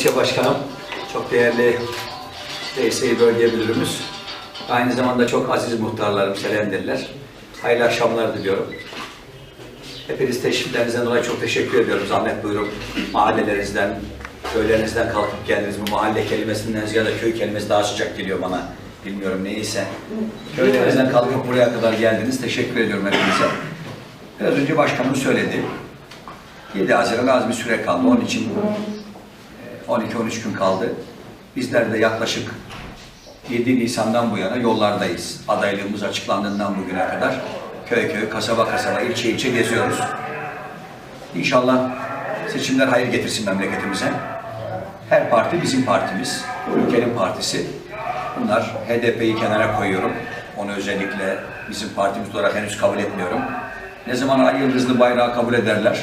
İlçe Başkanım, çok değerli DSİ Bölge Müdürümüz, aynı zamanda çok aziz muhtarlarım, selamdirler. Hayırlı akşamlar diliyorum. Hepiniz teşriflerinizden dolayı çok teşekkür ediyorum. Zahmet buyurup mahallelerinizden, köylerinizden kalkıp geldiniz. Bu mahalle kelimesinden ziyade köy kelimesi daha sıcak geliyor bana. Bilmiyorum neyse. Köylerinizden kalkıp buraya kadar geldiniz. Teşekkür ediyorum hepinize. Biraz önce başkanım söyledi. 7 Haziran az bir süre kaldı. Onun için 12-13 gün kaldı. Bizler de yaklaşık 7 Nisan'dan bu yana yollardayız. Adaylığımız açıklandığından bugüne kadar köy köy, kasaba kasaba, ilçe ilçe geziyoruz. İnşallah seçimler hayır getirsin memleketimize. Her parti bizim partimiz, bu ülkenin partisi. Bunlar HDP'yi kenara koyuyorum. Onu özellikle bizim partimiz olarak henüz kabul etmiyorum. Ne zaman ay yıldızlı bayrağı kabul ederler,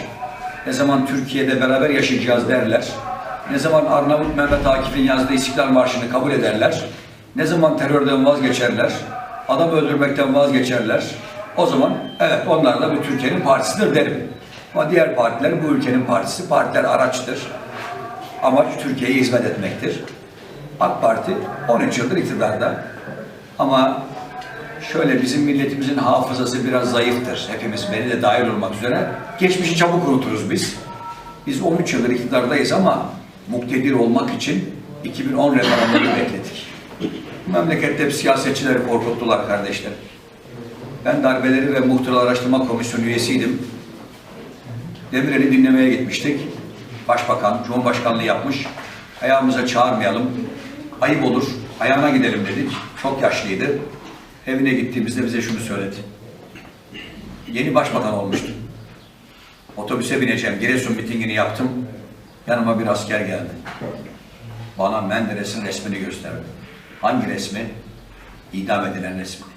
ne zaman Türkiye'de beraber yaşayacağız derler, ne zaman Arnavut Mehmet Akif'in yazdığı İstiklal Marşı'nı kabul ederler, ne zaman terörden vazgeçerler, adam öldürmekten vazgeçerler, o zaman evet onlar da bir Türkiye'nin partisidir derim. Ama diğer partiler bu ülkenin partisi, partiler araçtır. Amaç Türkiye'ye hizmet etmektir. AK Parti 13 yıldır iktidarda. Ama şöyle bizim milletimizin hafızası biraz zayıftır. Hepimiz beni de dahil olmak üzere. Geçmişi çabuk unuturuz biz. Biz 13 yıldır iktidardayız ama muktedir olmak için 2010 referandumu bekledik. Memlekette hep siyasetçileri korkuttular kardeşler. Ben darbeleri ve muhtıralı araştırma komisyonu üyesiydim. Demirel'i dinlemeye gitmiştik. Başbakan, Cumhurbaşkanlığı yapmış. Ayağımıza çağırmayalım. Ayıp olur. Ayağına gidelim dedik. Çok yaşlıydı. Evine gittiğimizde bize şunu söyledi. Yeni başbakan olmuştum. Otobüse bineceğim. Giresun mitingini yaptım. Yanıma bir asker geldi. Bana Menderes'in resmini gösterdi. Hangi resmi? İdam edilen resmini.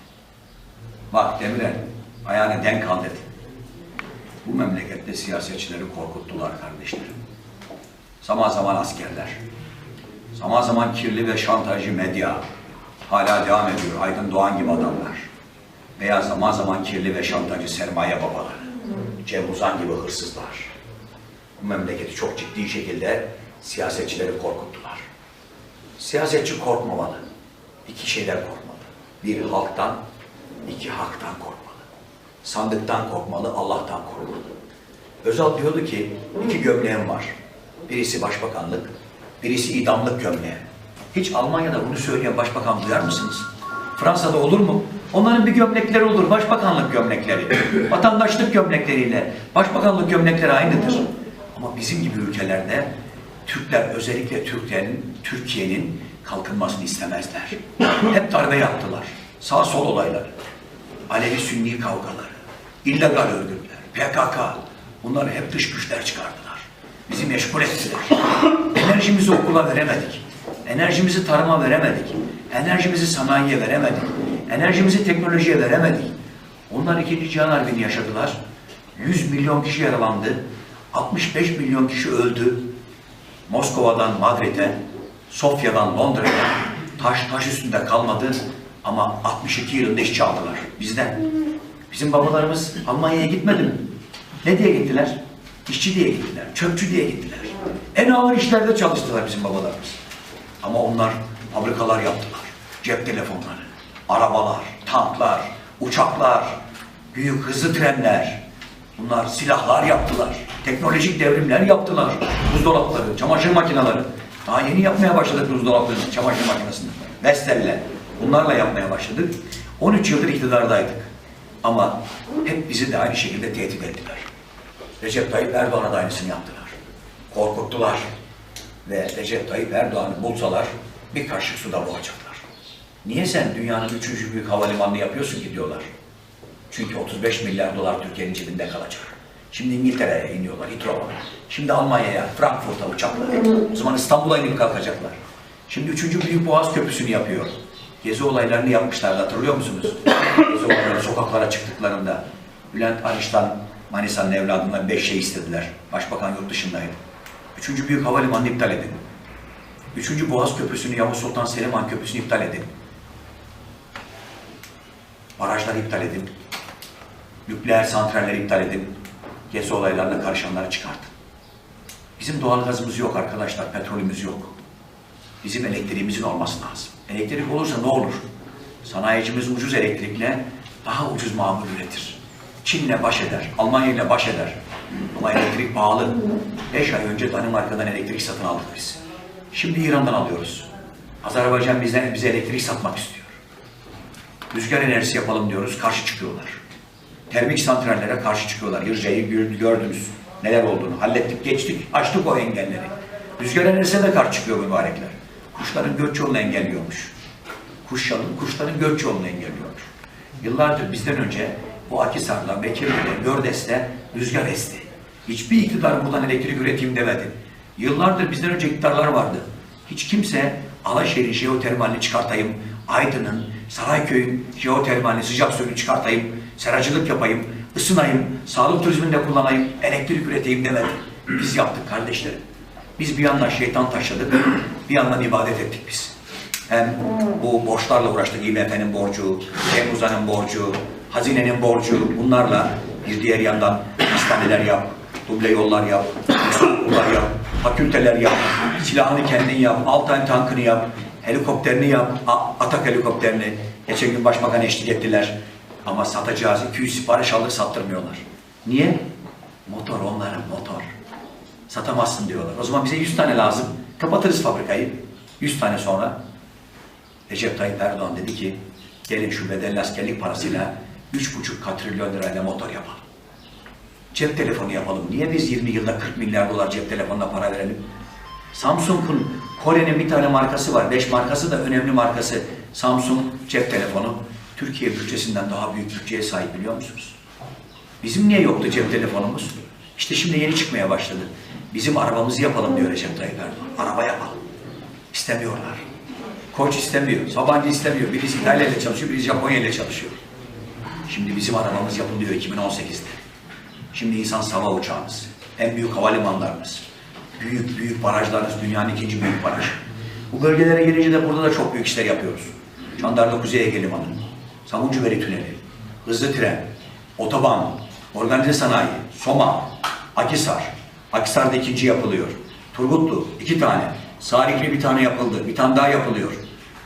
Bak Demirel, ayağını denk al dedi. Bu memlekette siyasetçileri korkuttular kardeşlerim. Zaman zaman askerler, zaman zaman kirli ve şantajcı medya hala devam ediyor. Aydın Doğan gibi adamlar. Veya zaman zaman kirli ve şantajcı sermaye babaları. Cem Uzan gibi hırsızlar. Bu memleketi çok ciddi şekilde siyasetçileri korkuttular. Siyasetçi korkmamalı. İki şeyden korkmalı. Bir halktan, iki haktan korkmalı. Sandıktan korkmalı, Allah'tan korkmalı. Özal diyordu ki iki gömleğim var. Birisi başbakanlık, birisi idamlık gömleği. Hiç Almanya'da bunu söyleyen başbakan duyar mısınız? Fransa'da olur mu? Onların bir gömlekleri olur, başbakanlık gömlekleri. Vatandaşlık gömlekleriyle başbakanlık gömlekleri aynıdır. Ama bizim gibi ülkelerde Türkler özellikle Türklerin, Türkiye'nin kalkınmasını istemezler. Hep darbe yaptılar. Sağ sol olayları. Alevi-Sünni kavgaları, illegal örgütler, PKK, bunları hep dış güçler çıkardılar. Bizi meşgul ettiler. Enerjimizi okula veremedik. Enerjimizi tarıma veremedik. Enerjimizi sanayiye veremedik. Enerjimizi teknolojiye veremedik. Onlar ikinci Cihan Harbi'ni yaşadılar. 100 milyon kişi yaralandı. 65 milyon kişi öldü. Moskova'dan Madrid'e, Sofya'dan Londra'ya taş taş üstünde kalmadı ama 62 yılında işçi aldılar bizden. Bizim babalarımız Almanya'ya gitmedi mi? Ne diye gittiler? İşçi diye gittiler, çöpçü diye gittiler. En ağır işlerde çalıştılar bizim babalarımız. Ama onlar fabrikalar yaptılar. Cep telefonları, arabalar, tanklar, uçaklar, büyük hızlı trenler. Bunlar silahlar yaptılar. Teknolojik devrimler yaptılar. Buzdolapları, çamaşır makineleri. Daha yeni yapmaya başladık buzdolaplarını, çamaşır makinesini. Vestel'le. Bunlarla yapmaya başladık. 13 yıldır iktidardaydık. Ama hep bizi de aynı şekilde tehdit ettiler. Recep Tayyip Erdoğan'a da aynısını yaptılar. Korkuttular. Ve Recep Tayyip Erdoğan'ı bulsalar bir kaşık suda boğacaklar. Niye sen dünyanın üçüncü büyük havalimanını yapıyorsun ki diyorlar. Çünkü 35 milyar dolar Türkiye'nin cebinde kalacak. Şimdi İngiltere'ye iniyorlar, Hitrov'a. Şimdi Almanya'ya, Frankfurt'a uçaklar. O zaman İstanbul'a inip kalkacaklar. Şimdi üçüncü Büyük Boğaz Köprüsü'nü yapıyor. Gezi olaylarını yapmışlar, hatırlıyor musunuz? Gezi olayları sokaklara çıktıklarında Bülent Arış'tan Manisa'nın evladından beş şey istediler. Başbakan yurt dışındaydı. Üçüncü Büyük Havalimanı'nı iptal edin. Üçüncü Boğaz Köprüsü'nü, Yavuz Sultan Selim Han Köprüsü'nü iptal edin. Barajları iptal edin. Nükleer santralleri iptal edin. Gezi olaylarına karışanları çıkartın. Bizim doğalgazımız yok arkadaşlar, petrolümüz yok. Bizim elektriğimizin olması lazım. Elektrik olursa ne olur? Sanayicimiz ucuz elektrikle daha ucuz mamul üretir. Çin'le baş eder, Almanya ile baş eder. Ama elektrik pahalı. Beş ay önce Danimarka'dan elektrik satın aldık biz. Şimdi İran'dan alıyoruz. Azerbaycan bizden bize elektrik satmak istiyor. Rüzgar enerjisi yapalım diyoruz, karşı çıkıyorlar. Termik santrallere karşı çıkıyorlar. Yırca'yı gör- gördünüz. Neler olduğunu. Hallettik, geçtik, açtık o engelleri. Rüzgar enerjisine de karşı çıkıyor mübarekler. Kuşların göç yolunu engelliyormuş. Kuşların, kuşların göç yolunu engelliyormuş. Yıllardır bizden önce bu Akisar'da, Bekirli'de, Gördes'te rüzgar esti. Hiçbir iktidar buradan elektrik üreteyim demedi. Yıllardır bizden önce iktidarlar vardı. Hiç kimse Alaşehir'in jeotermalini çıkartayım, Aydın'ın, Sarayköy'ün jeotermalini, sıcak suyunu çıkartayım, seracılık yapayım, ısınayım, sağlık turizminde kullanayım, elektrik üreteyim demedi. Biz yaptık kardeşlerim. Biz bir yandan şeytan taşladık, bir yandan ibadet ettik biz. Hem bu borçlarla uğraştık. IMF'nin borcu, Temmuz'un borcu, hazinenin borcu. Bunlarla bir diğer yandan hastaneler yap, duble yollar yap, okullar yap, fakülteler yap, silahını kendin yap, Altay tankını yap, helikopterini yap, Atak helikopterini. Geçen gün başbakan eşlik ettiler. Ama satacağız, 200 sipariş aldık sattırmıyorlar. Niye? Motor onların motor. Satamazsın diyorlar. O zaman bize 100 tane lazım. Kapatırız fabrikayı. 100 tane sonra Recep Tayyip Erdoğan dedi ki gelin şu bedelli askerlik parasıyla 3,5 katrilyon lirayla motor yapalım. Cep telefonu yapalım. Niye biz 20 yılda 40 milyar dolar cep telefonuna para verelim? Samsung'un Kore'nin bir tane markası var. 5 markası da önemli markası. Samsung cep telefonu. Türkiye bütçesinden daha büyük bütçeye sahip biliyor musunuz? Bizim niye yoktu cep telefonumuz? İşte şimdi yeni çıkmaya başladı. Bizim arabamızı yapalım diyor Recep Tayyip Erdoğan. Araba yapalım. İstemiyorlar. Koç istemiyor, Sabancı istemiyor. Birisi İtalya ile çalışıyor, birisi Japonya ile çalışıyor. Şimdi bizim arabamız yapın diyor 2018'de. Şimdi insan hava uçağımız, en büyük havalimanlarımız, büyük büyük barajlarımız, dünyanın ikinci büyük baraj. Bu bölgelere gelince de burada da çok büyük işler yapıyoruz. Çandarlı Kuzey Ege Limanı, Savuncu Tüneli, hızlı tren, otoban, organize sanayi, Soma, Akisar. Akisar'da ikinci yapılıyor. Turgutlu iki tane. Sarıklı bir tane yapıldı. Bir tane daha yapılıyor.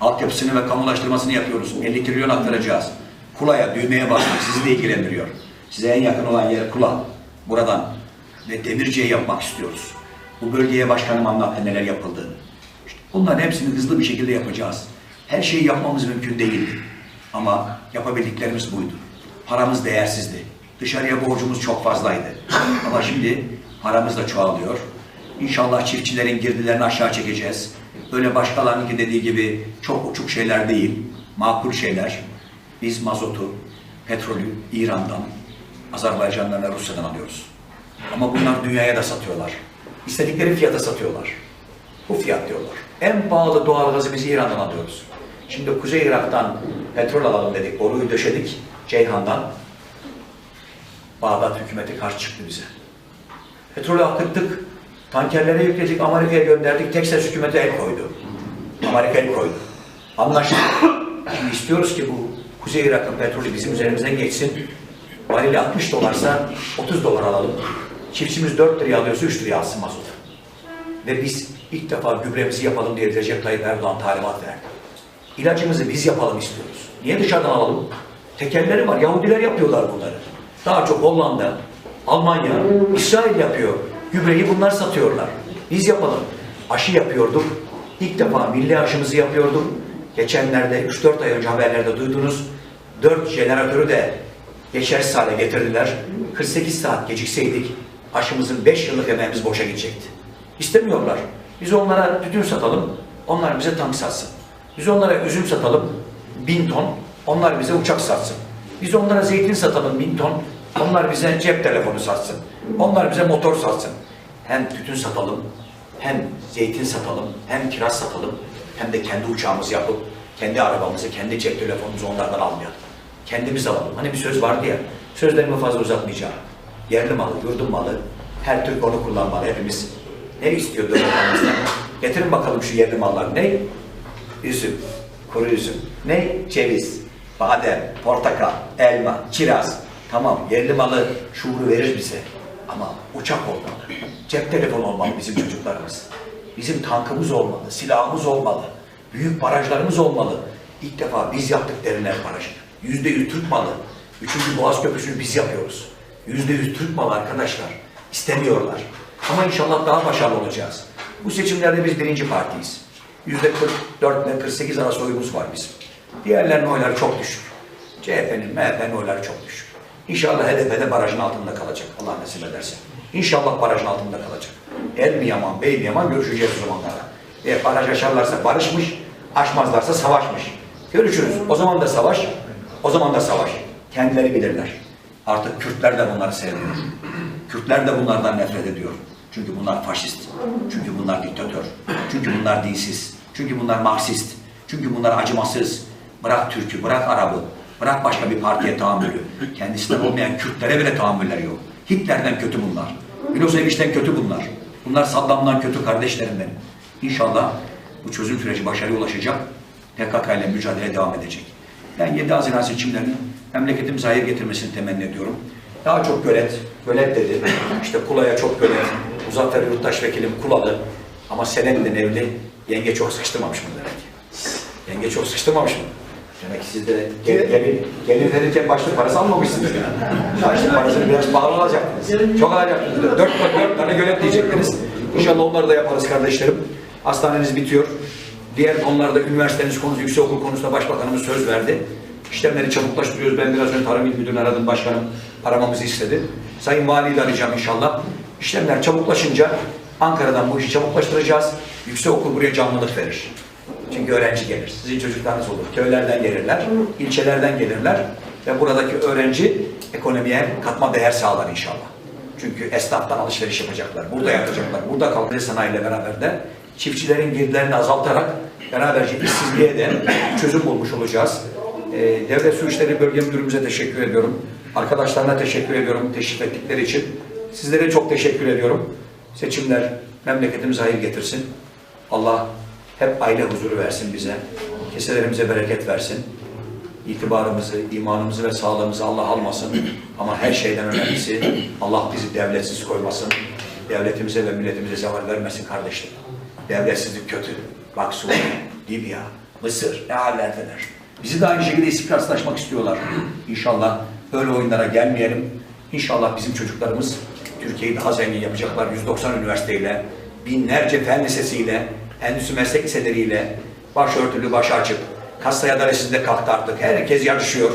Altyapısını ve kamulaştırmasını yapıyoruz. 50 trilyon aktaracağız. Kula'ya, düğmeye basmak sizi de ilgilendiriyor. Size en yakın olan yer Kula. Buradan. Ve Demirci'ye yapmak istiyoruz. Bu bölgeye başkanım anlattı neler yapıldığını. İşte bunların hepsini hızlı bir şekilde yapacağız. Her şeyi yapmamız mümkün değildi. Ama yapabildiklerimiz buydu. Paramız değersizdi. Dışarıya borcumuz çok fazlaydı. Ama şimdi paramız da çoğalıyor. İnşallah çiftçilerin girdilerini aşağı çekeceğiz. Öyle başkalarının dediği gibi çok uçuk şeyler değil, makul şeyler. Biz mazotu, petrolü İran'dan, Azerbaycan'dan ve Rusya'dan alıyoruz. Ama bunlar dünyaya da satıyorlar. İstedikleri fiyata satıyorlar. Bu fiyat diyorlar. En pahalı doğalgazı biz İran'dan alıyoruz. Şimdi Kuzey Irak'tan petrol alalım dedik, boruyu döşedik Ceyhan'dan. Bağdat hükümeti karşı çıktı bize. Petrolü akıttık, tankerlere yükledik, Amerika'ya gönderdik, Texas hükümeti el koydu. Amerika el koydu. Anlaştık. Şimdi istiyoruz ki bu Kuzey Irak'ın petrolü bizim üzerimizden geçsin. Varili 60 dolarsa 30 dolar alalım. Çiftçimiz 4 liraya alıyorsa 3 liraya alsın mazot. Ve biz ilk defa gübremizi yapalım diye Recep Tayyip Erdoğan talimat verdi. İlacımızı biz yapalım istiyoruz. Niye dışarıdan alalım? Tekelleri var. Yahudiler yapıyorlar bunları. Daha çok Hollanda, Almanya, İsrail yapıyor. Gübreyi bunlar satıyorlar. Biz yapalım. Aşı yapıyorduk. İlk defa milli aşımızı yapıyorduk. Geçenlerde 3-4 ay önce haberlerde duydunuz. 4 jeneratörü de geçersiz hale getirdiler. 48 saat gecikseydik aşımızın 5 yıllık emeğimiz boşa gidecekti. İstemiyorlar. Biz onlara tütün satalım, onlar bize tank satsın. Biz onlara üzüm satalım, bin ton, onlar bize uçak satsın. Biz onlara zeytin satalım bin ton, onlar bize cep telefonu satsın. Onlar bize motor satsın. Hem tütün satalım, hem zeytin satalım, hem kiraz satalım, hem de kendi uçağımızı yapıp, kendi arabamızı, kendi cep telefonumuzu onlardan almayalım. Kendimiz alalım. Hani bir söz vardı ya, sözlerimi fazla uzatmayacağım. Yerli malı, yurdum malı, her Türk onu kullanmalı hepimiz. Ne istiyor devletimizden? Getirin bakalım şu yerli mallar. Ne? Üzüm, kuru üzüm. Ne? Ceviz, badem, portakal, elma, kiraz. Tamam yerli malı şuuru verir bize. Ama uçak olmalı, cep telefonu olmalı bizim çocuklarımız. Bizim tankımız olmalı, silahımız olmalı, büyük barajlarımız olmalı. İlk defa biz yaptık derinler barajını. Yüzde yüz Türk malı. Üçüncü Boğaz Köprüsü'nü biz yapıyoruz. Yüzde yüz Türk malı arkadaşlar. İstemiyorlar. Ama inşallah daha başarılı olacağız. Bu seçimlerde biz birinci partiyiz. Yüzde 44 ile 48 arası oyumuz var bizim. Diğerlerinin oyları çok düşük. CHP'nin, MHP'nin oyları çok düşük. İnşallah HDP'de barajın altında kalacak. Allah nasip ederse. İnşallah barajın altında kalacak. El mi yaman, bey mi yaman görüşeceğiz zamanlara. E, baraj aşarlarsa barışmış, aşmazlarsa savaşmış. Görüşürüz. O zaman da savaş, o zaman da savaş. Kendileri bilirler. Artık Kürtler de bunları sevmiyor. Kürtler de bunlardan nefret ediyor. Çünkü bunlar faşist. Çünkü bunlar diktatör. Çünkü bunlar dinsiz. Çünkü bunlar Marksist. Çünkü bunlar acımasız. Bırak Türk'ü, bırak Arap'ı, bırak başka bir partiye tahammülü. Kendisinden olmayan Kürtlere bile tahammülleri yok. Hitler'den kötü bunlar. Milosevic'ten kötü bunlar. Bunlar Saddam'dan kötü kardeşlerim benim. İnşallah bu çözüm süreci başarıya ulaşacak. PKK ile mücadele devam edecek. Ben 7 Haziran seçimlerinin memleketimize hayır getirmesini temenni ediyorum. Daha çok gölet, gölet dedi. İşte Kula'ya çok gölet. Muzaffer Yurttaş vekilim Kulalı. Ama Selen'den evli. Yenge çok sıkıştırmamış mı demek ki? Yenge çok sıkıştırmamış mı? Demek ki siz de gel, gelin, gelin verirken başlık parası almamışsınız yani. Başlık parasını biraz pahalı alacaktınız. Çok alacaktınız. Dört, dört tane gölet diyecektiniz. İnşallah onları da yaparız kardeşlerim. Hastaneniz bitiyor. Diğer konularda üniversiteniz konusu, yüksekokul konusunda başbakanımız söz verdi. İşlemleri çabuklaştırıyoruz. Ben biraz önce Tarım İl Müdürü'nü aradım. Başkanım aramamızı istedi. Sayın Vali'yi de arayacağım inşallah. İşlemler çabuklaşınca Ankara'dan bu işi çabuklaştıracağız. Yüksekokul buraya canlılık verir. Çünkü öğrenci gelir. Sizin çocuklarınız olur. Köylerden gelirler, ilçelerden gelirler ve buradaki öğrenci ekonomiye katma değer sağlar inşallah. Çünkü esnaftan alışveriş yapacaklar, burada yapacaklar, burada kalkılı sanayiyle beraber de çiftçilerin girdilerini azaltarak beraberce işsizliğe de çözüm bulmuş olacağız. Ee, Devlet Su İşleri Bölge Müdürümüze teşekkür ediyorum. Arkadaşlarına teşekkür ediyorum teşrif ettikleri için. Sizlere çok teşekkür ediyorum. Seçimler memleketimize hayır getirsin. Allah hep aile huzuru versin bize. Keselerimize bereket versin. İtibarımızı, imanımızı ve sağlığımızı Allah almasın. Ama her şeyden önemlisi Allah bizi devletsiz koymasın. Devletimize ve milletimize zeval vermesin kardeşlerim. Devletsizlik kötü. Bak Suriye, Libya, Mısır ne hallerdeler. Bizi de aynı şekilde istikrarsızlaşmak istiyorlar. İnşallah böyle oyunlara gelmeyelim. İnşallah bizim çocuklarımız Türkiye'yi daha zengin yapacaklar. 190 üniversiteyle, binlerce fen lisesiyle, endüstri meslek liseleriyle, başörtülü, başı açık, kasta adaletsizlik de kalktı artık. Herkes yarışıyor.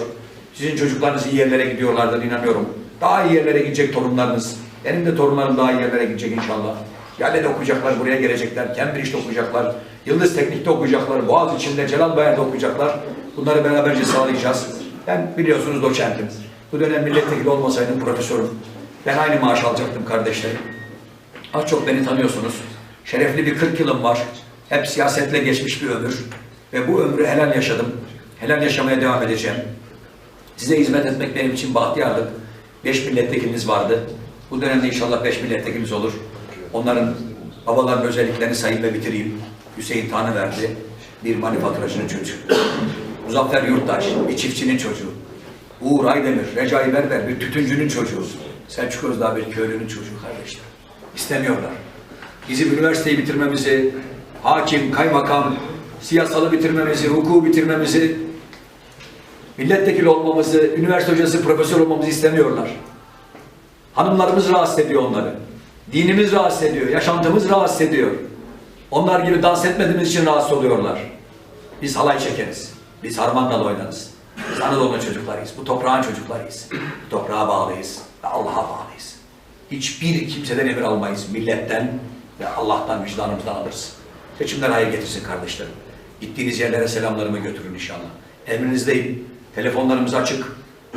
Sizin çocuklarınız iyi yerlere gidiyorlardır inanıyorum. Daha iyi yerlere gidecek torunlarınız. Benim de torunlarım daha iyi yerlere gidecek inşallah. Yale'de okuyacaklar, buraya gelecekler. Cambridge'de okuyacaklar. Yıldız Teknik'te okuyacaklar. Boğaziçi'nde, Celalbayar'da okuyacaklar. Bunları beraberce sağlayacağız. Ben biliyorsunuz doçentim. Bu dönem milletvekili olmasaydım profesörüm. Ben aynı maaş alacaktım kardeşlerim. Az çok beni tanıyorsunuz. Şerefli bir 40 yılım var. Hep siyasetle geçmiş bir ömür. Ve bu ömrü helal yaşadım. Helal yaşamaya devam edeceğim. Size hizmet etmek benim için bahtiyarlık. Beş milletvekilimiz vardı. Bu dönemde inşallah beş milletvekilimiz olur. Onların babaların özelliklerini sayayım ve bitireyim. Hüseyin Tanrıverdi, bir manifaturacının çocuğu. Muzaffer Yurttaş, bir çiftçinin çocuğu. Uğur Aydemir, Recai Berber, bir tütüncünün çocuğu. Selçuk Özdağ bir köylünün çocuğu kardeşler. İstemiyorlar. Bizim üniversiteyi bitirmemizi, hakim, kaymakam, siyasalı bitirmemizi, hukuku bitirmemizi, milletvekili olmamızı, üniversite hocası, profesör olmamızı istemiyorlar. Hanımlarımız rahatsız ediyor onları. Dinimiz rahatsız ediyor, yaşantımız rahatsız ediyor. Onlar gibi dans etmediğimiz için rahatsız oluyorlar. Biz halay çekeriz. Biz harmandal oynarız. Biz Anadolu çocuklarıyız. Bu toprağın çocuklarıyız. Bu toprağa bağlıyız ve Allah'a bağlıyız. Hiçbir kimseden emir almayız. Milletten ve Allah'tan vicdanımızdan alırız. Seçimler hayır getirsin kardeşlerim. Gittiğiniz yerlere selamlarımı götürün inşallah. Emrinizdeyim. Telefonlarımız açık.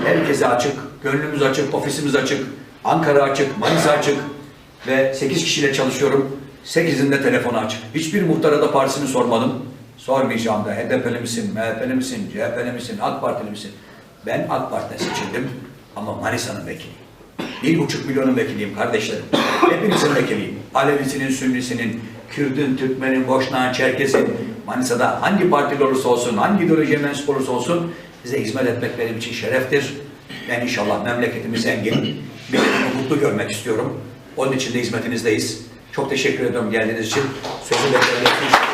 Herkese açık. Gönlümüz açık. Ofisimiz açık. Ankara açık. Manisa açık. Ve 8 kişiyle çalışıyorum. 8'inde telefonu açık. Hiçbir muhtara da partisini sormadım. Sormayacağım da HDP'li misin, MHP'li misin, CHP'li misin, AK Partili misin? Ben AK Parti'de seçildim ama Manisa'nın vekiliyim. Bir buçuk milyonun vekiliyim kardeşlerim. Hepinizin vekiliyim. Alevisinin, Sünnisinin, Kürdün, Türkmenin, Boşnağın, Çerkez'in, Manisa'da hangi partili olursa olsun, hangi ideolojiye mensup olursa olsun size hizmet etmek benim için şereftir. Ben inşallah memleketimi zengin, milletimi mutlu görmek istiyorum. Onun için de hizmetinizdeyiz. Çok teşekkür ediyorum geldiğiniz için. Sözü beklemek için.